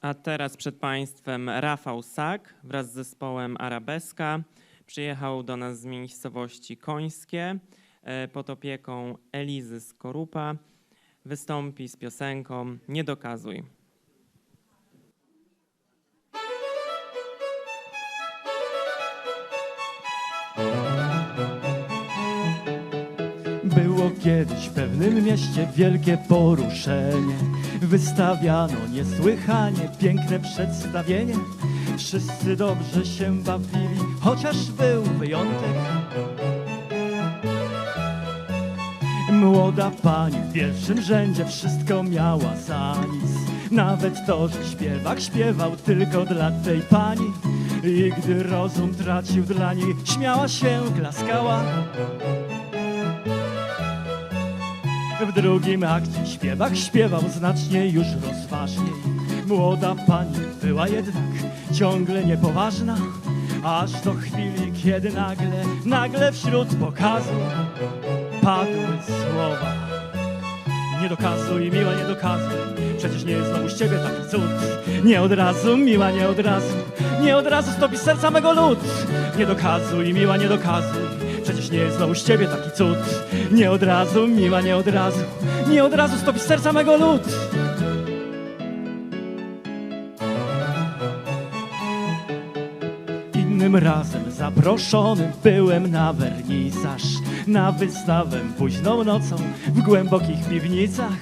A teraz przed Państwem Rafał Sak wraz z zespołem Arabeska. Przyjechał do nas z miejscowości Końskie e, pod opieką Elizy Skorupa. Wystąpi z piosenką Nie dokazuj. Było kiedyś w pewnym mieście wielkie poruszenie. Wystawiano niesłychanie piękne przedstawienie. Wszyscy dobrze się bawili, chociaż był wyjątek. Młoda pani w pierwszym rzędzie wszystko miała za nic. Nawet to, że śpiewak śpiewał tylko dla tej pani. I gdy rozum tracił dla niej, śmiała się, klaskała. W drugim akcie śpiewak śpiewał znacznie już rozważniej. Młoda pani była jednak ciągle niepoważna, aż do chwili, kiedy nagle, nagle wśród pokazu padły słowa. Nie dokazuj, miła, nie dokazuj, przecież nie jest znowu z ciebie taki cud. Nie od razu, miła, nie od razu, nie od razu stopi serca mego lud. Nie dokazuj, miła, nie dokazuj, nie znowu z ciebie taki cud. Nie od razu, miła, nie od razu, nie od razu stopi serca mego lud. Innym razem zaproszony byłem na wernisaż, na wystawę późną nocą w głębokich piwnicach.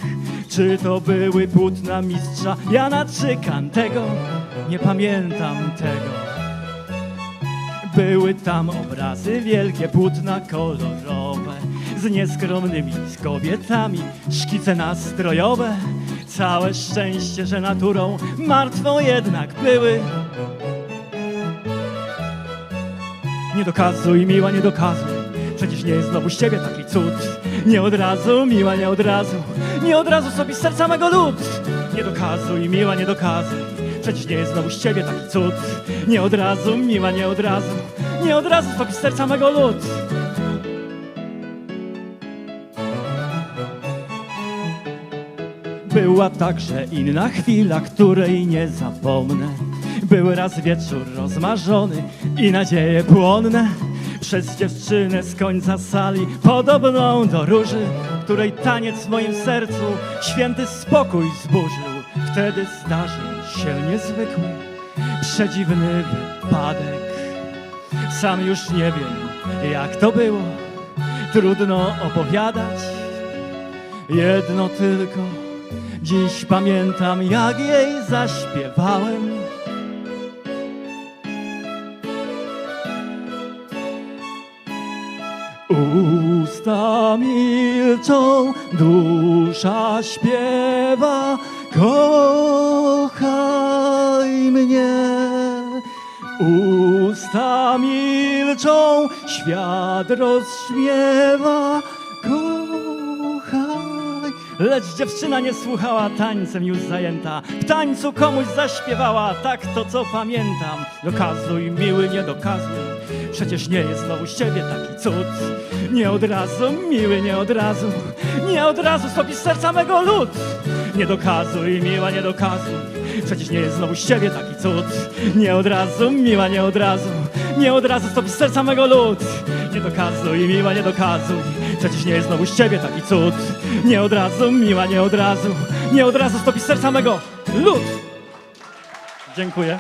Czy to były płótna mistrza Jana czy Kantego? Nie pamiętam tego. Były tam obrazy wielkie, płótna kolorowe Z nieskromnymi z kobietami, szkice nastrojowe. Całe szczęście, że naturą martwą jednak były. Nie dokazuj, miła, nie dokazuj. Przecież nie jest znowu z ciebie taki cud. Nie od razu, miła, nie od razu. Nie od razu sobie serca mego lud. Nie dokazuj, miła, nie dokazuj Przecież nie jest znowu z ciebie taki cud Nie od razu, miła, nie od razu Nie od razu z serca mego lud Była także inna chwila, której nie zapomnę. Był raz wieczór rozmarzony i nadzieje płonne przez dziewczynę z końca sali, podobną do róży, której taniec w moim sercu święty spokój zburzył. Wtedy zdarzył się niezwykły, przedziwny wypadek. Sam już nie wiem, jak to było, trudno opowiadać. Jedno tylko dziś pamiętam, jak jej zaśpiewałem. Usta milczą, dusza śpiewa, kochaj mnie. Usta milczą, świat rozśmiewa, kochaj. Lecz dziewczyna nie słuchała, tańcem już zajęta. W tańcu komuś zaśpiewała, tak to co pamiętam. Dokazuj, miły, nie dokazuj. Przecież nie jest znowu z ciebie taki cud. Nie od razu, miły, nie od razu. Nie od razu stopi z serca mego lud. Nie dokazuj, miła, nie dokazuj. Przecież nie jest znowu z ciebie taki cud. Nie od razu, miła, nie od razu. Nie od razu stopi serca mego lud. Nie dokazuj, miła, nie dokazuj. Przecież nie jest znowu z ciebie taki cud. Nie od razu, miła, nie od razu. Nie od razu stopi serca mego lud. Dziękuję.